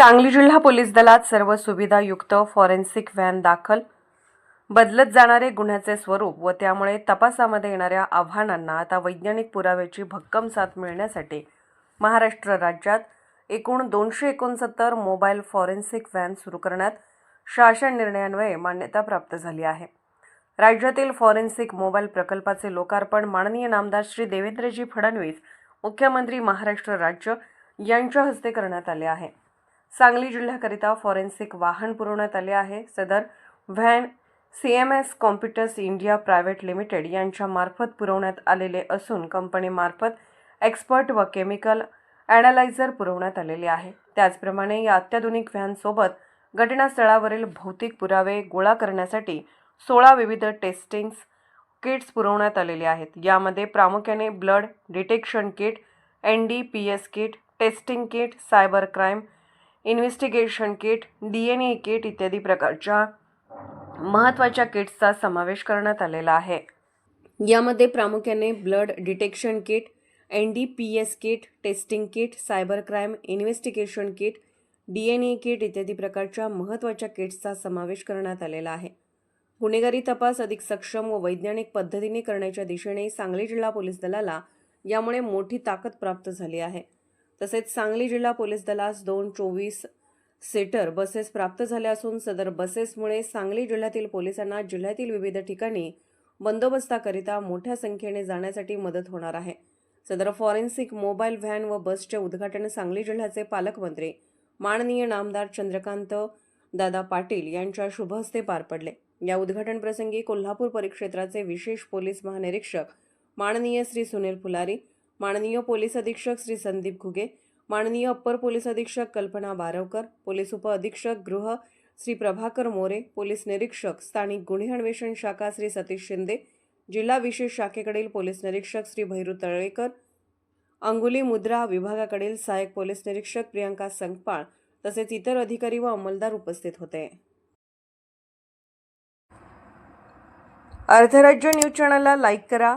सांगली जिल्हा पोलीस दलात सर्व सुविधायुक्त फॉरेन्सिक व्हॅन दाखल. बदलत जाणारे गुन्ह्याचे स्वरूप व त्यामुळे तपासामध्ये येणाऱ्या आव्हानांना आता वैज्ञानिक पुराव्याची भक्कम साथ मिळण्यासाठी महाराष्ट्र राज्यात एकूण दोनशे एकोणसत्तर मोबाईल फॉरेन्सिक व्हॅन सुरू करण्यात शासन निर्णयान्वये मान्यता प्राप्त झाली आहे. राज्यातील फॉरेन्सिक मोबाईल प्रकल्पाचे लोकार्पण माननीय नामदार श्री देवेंद्रजी फडणवीस मुख्यमंत्री महाराष्ट्र राज्य यांच्या हस्ते करण्यात आले आहे. सांगली जिल्ह्याकरिता फॉरेन्सिक वाहन पुरवण्यात आले आहे. सदर van C M S computers India private limited यांच्या मार्फत पुरवण्यात आलेले असून कंपनीमार्फत एक्सपर्ट व केमिकल ॲनालायझर पुरवण्यात आलेले आहे. त्याचप्रमाणे या अत्याधुनिक व्हॅनसोबत घटनास्थळावरील भौतिक पुरावे गोळा करण्यासाठी सोळा विविध टेस्टिंग्स किट्स पुरवण्यात आलेले आहेत. यामध्ये प्रामुख्याने blood detection kit N D P S kit testing kit cyber crime investigation kit D N A kit इत्यादी प्रकारच्या महत्त्वाच्या किट्सचा समावेश करण्यात आलेला आहे. यामध्ये प्रामुख्याने blood detection kit N D P S kit testing kit cyber crime investigation kit D N A kit इत्यादी प्रकारच्या महत्त्वाच्या किट्सचा समावेश करण्यात आलेला आहे. गुन्हेगारी तपास अधिक सक्षम व वैज्ञानिक पद्धतीने करण्याच्या दिशेने सांगली जिल्हा पोलीस दलाला यामुळे मोठी ताकद प्राप्त झाली आहे. तसेच सांगली जिल्हा पोलीस दलास दोन चोवीस सीटर बसेस प्राप्त झाल्या असून सदर बसेसमुळे सांगली जिल्ह्यातील पोलिसांना जिल्ह्यातील विविध ठिकाणी बंदोबस्ताकरिता मोठ्या संख्येने जाण्यासाठी मदत होणार आहे. सदर फॉरेन्सिक मोबाईल व्हॅन व बसचे उद्घाटन सांगली जिल्ह्याचे पालकमंत्री माननीय नामदार चंद्रकांत दादा पाटील यांच्या शुभहस्ते पार पडले. या उद्घाटन प्रसंगी कोल्हापूर परिक्षेत्राचे विशेष पोलीस महानिरीक्षक माननीय श्री सुनील फुलारी माननीय पोलीस अधीक्षक श्री संदीप घुगे माननीय अप्पर पोलीस अधीक्षक कल्पना बारवकर पोलीस उपअधीक्षक गृह श्री प्रभाकर मोरे पोलीस निरीक्षक स्थानिक गुन्हे अन्वेषण शाखा श्री सतीश शिंदे जिल्हा विशेष शाखेकडील पोलीस निरीक्षक श्री भैरू तळेकर अंगुली मुद्रा विभागाकडील सहाय्यक पोलीस निरीक्षक प्रियांका संगपाळ तसेच इतर अधिकारी व अंमलदार उपस्थित होते. अर्धराज्य न्यूज चॅनलला लाईक करा